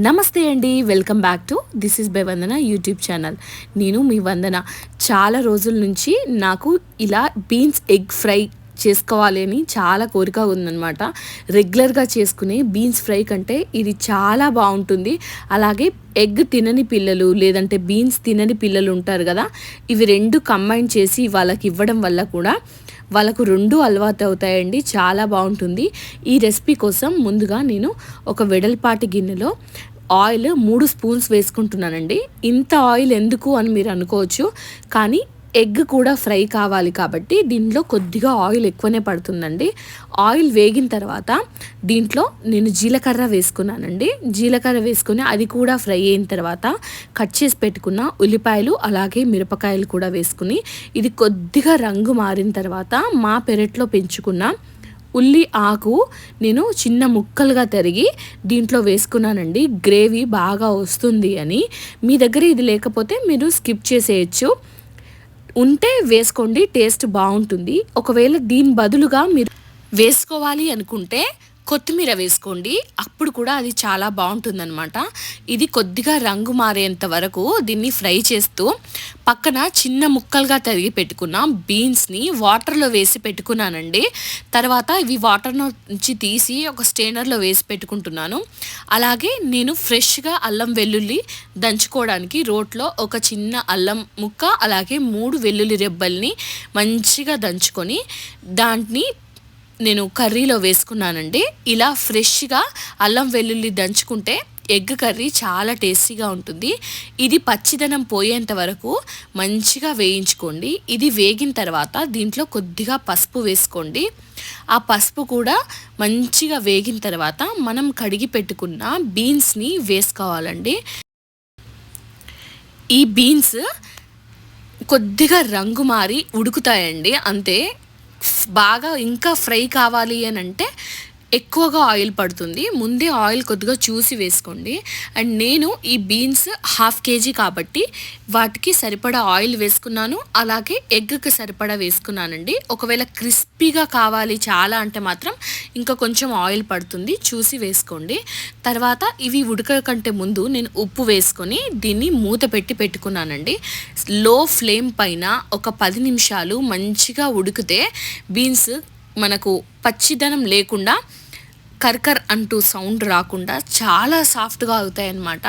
నమస్తే అండి welcome back to this is by Vandana YouTube channel. నేను మీ వందన. చాలా రోజుల నుంచి నాకు ఇలా బీన్స్ ఎగ్ ఫ్రై చేసుకోవాలి అని చాలా కోరిక ఉందన్నమాట. రెగ్యులర్గా చేసుకునే బీన్స్ ఫ్రై కంటే ఇది చాలా బాగుంటుంది. అలాగే ఎగ్ తినని పిల్లలు లేదంటే బీన్స్ తినని పిల్లలు ఉంటారు కదా ఇవి రెండు కంబైన్ చేసి వాళ్ళకి ఇవ్వడం వల్ల కూడా వాళ్ళకు రెండు అలవాటు అవుతాయండి. చాలా బాగుంటుంది. ఈ రెసిపీ కోసం ముందుగా నేను ఒక వెడల్పాటి గిన్నెలో ఆయిల్ మూడు స్పూన్స్ వేసుకుంటున్నానండి. ఇంత ఆయిల్ ఎందుకు అని మీరు అనుకోవచ్చు కానీ ఎగ్ కూడా ఫ్రై కావాలి కాబట్టి దీంట్లో కొద్దిగా ఆయిల్ ఎక్కువనే పడుతుందండి. ఆయిల్ వేగిన తర్వాత దీంట్లో నేను జీలకర్ర వేసుకున్నానండి. జీలకర్ర వేసుకుని అది కూడా ఫ్రై అయిన తర్వాత కట్ చేసి పెట్టుకున్న ఉల్లిపాయలు అలాగే మిరపకాయలు కూడా వేసుకుని ఇది కొద్దిగా రంగు మారిన తర్వాత మా పెరట్లో పెంచుకున్న ఉల్లి ఆకు నేను చిన్న ముక్కలుగా తరిగి దీంట్లో వేసుకున్నానండి. గ్రేవీ బాగా వస్తుంది అని. మీ దగ్గర ఇది లేకపోతే మీరు స్కిప్ చేసేయచ్చు. ఉంటే వేసుకోండి టేస్ట్ బాగుంటుంది. ఒకవేళ దీని బదులుగా మీరు వేసుకోవాలి అనుకుంటే కొత్తిమీర వేసుకోండి. అప్పుడు కూడా అది చాలా బాగుంటుందన్నమాట. ఇది కొద్దిగా రంగు మారేంత వరకు దీన్ని ఫ్రై చేస్తూ పక్కన చిన్న ముక్కలుగా తరిగి పెట్టుకున్న బీన్స్ని వాటర్లో వేసి పెట్టుకున్నానండి. తర్వాత ఇవి వాటర్ నుంచి తీసి ఒక స్టేనర్లో వేసి పెట్టుకుంటున్నాను. అలాగే నేను ఫ్రెష్గా అల్లం వెల్లుల్లి దంచుకోవడానికి రోట్లో ఒక చిన్న అల్లం ముక్క అలాగే మూడు వెల్లుల్లి రెబ్బల్ని మంచిగా దంచుకొని దాంట్ని నేను కర్రీలో వేసుకున్నానండి. ఇలా ఫ్రెష్గా అల్లం వెల్లుల్లి దంచుకుంటే ఎగ్ కర్రీ చాలా టేస్టీగా ఉంటుంది. ఇది పచ్చిదనం పోయేంత వరకు మంచిగా వేయించుకోండి. ఇది వేగిన తర్వాత దీంట్లో కొద్దిగా పసుపు వేసుకోండి. ఆ పసుపు కూడా మంచిగా వేగిన తర్వాత మనం కడిగి పెట్టుకున్న బీన్స్ని వేసుకోవాలండి. ఈ బీన్స్ కొద్దిగా రంగు మారి ఉడుకుతాయండి. అంతే బాగా ఇంకా ఫ్రై కావాలి అని అంటే ఎక్కువగా ఆయిల్ పడుతుంది. ముందే ఆయిల్ కొద్దిగా చూసి వేసుకోండి. అండ్ నేను ఈ బీన్స్ హాఫ్ కేజీ కాబట్టి వాటికి సరిపడా ఆయిల్ వేసుకున్నాను. అలాగే ఎగ్కి సరిపడా వేసుకున్నానండి. ఒకవేళ క్రిస్పీగా కావాలి చాలా అంటే మాత్రం ఇంకా కొంచెం ఆయిల్ పడుతుంది చూసి వేసుకోండి. తర్వాత ఇవి ఉడక కంటే ముందు నేను ఉప్పు వేసుకొని దీన్ని మూత పెట్టి పెట్టుకున్నానండి. లో ఫ్లేమ్ పైన ఒక పది నిమిషాలు మంచిగా ఉడికితే బీన్స్ మనకు పచ్చిదనం లేకుండా కర్కర్ అంటూ సౌండ్ రాకుండా చాలా సాఫ్ట్గా అవుతాయన్నమాట.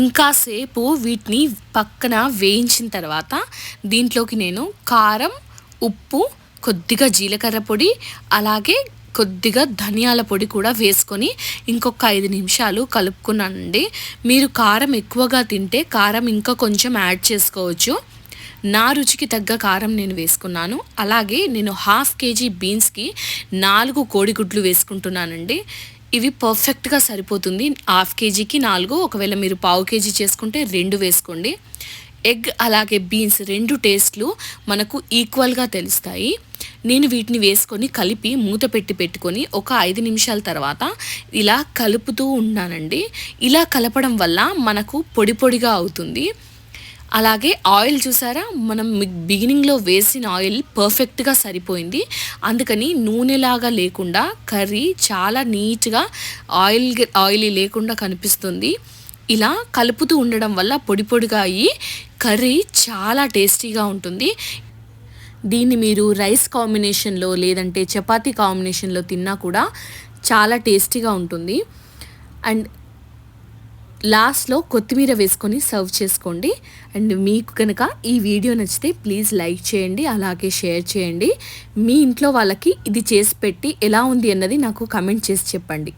ఇంకాసేపు వీటిని పక్కన వేయించిన తర్వాత దీంట్లోకి నేను కారం ఉప్పు కొద్దిగా జీలకర్ర పొడి అలాగే కొద్దిగా ధనియాల పొడి కూడా వేసుకొని ఇంకొక ఐదు నిమిషాలు కలుపుకున్నానండి మీరు కారం ఎక్కువగా తింటే కారం ఇంకా కొంచెం యాడ్ చేసుకోవచ్చు. నా రుచికి తగ్గ కారం నేను వేసుకున్నాను. అలాగే నేను హాఫ్ కేజీ బీన్స్కి నాలుగు కోడిగుడ్లు వేసుకుంటున్నానండి. ఇవి పర్ఫెక్ట్గా సరిపోతుంది. హాఫ్ కేజీకి నాలుగు ఒకవేళ మీరు పావు కేజీ చేసుకుంటే రెండు వేసుకోండి. ఎగ్ అలాగే బీన్స్ రెండు టేస్ట్లు మనకు ఈక్వల్గా తెలుస్తాయి. నేను వీటిని వేసుకొని కలిపి మూత పెట్టి పెట్టుకొని ఒక ఐదు నిమిషాల తర్వాత ఇలా కలుపుతూ ఉన్నానండి. ఇలా కలపడం వల్ల మనకు పొడి పొడిగా అవుతుంది. అలాగే ఆయిల్ చూసారా? మనం బిగినింగ్లో వేసిన ఆయిల్ పర్ఫెక్ట్గా సరిపోయింది. అందుకని నూనెలాగా లేకుండా కర్రీ చాలా నీట్గా ఆయిల్ ఆయిల్ లేకుండా కనిపిస్తుంది. ఇలా కలుపుతూ ఉండడం వల్ల పొడి పొడిగా అయ్యి కర్రీ చాలా టేస్టీగా ఉంటుంది. దీన్ని మీరు రైస్ కాంబినేషన్లో లేదంటే చపాతీ కాంబినేషన్లో తిన్నా కూడా చాలా టేస్టీగా ఉంటుంది. అండ్ లాస్ట్లో కొత్తిమీర వేసుకొని సర్వ్ చేసుకోండి. అండ్ మీకు కనుక ఈ వీడియో నచ్చితే ప్లీజ్ లైక్ చేయండి అలాగే షేర్ చేయండి. మీ ఇంట్లో వాళ్ళకి ఇది చేసి పెట్టి ఎలా ఉంది అన్నది నాకు కమెంట్ చేసి చెప్పండి.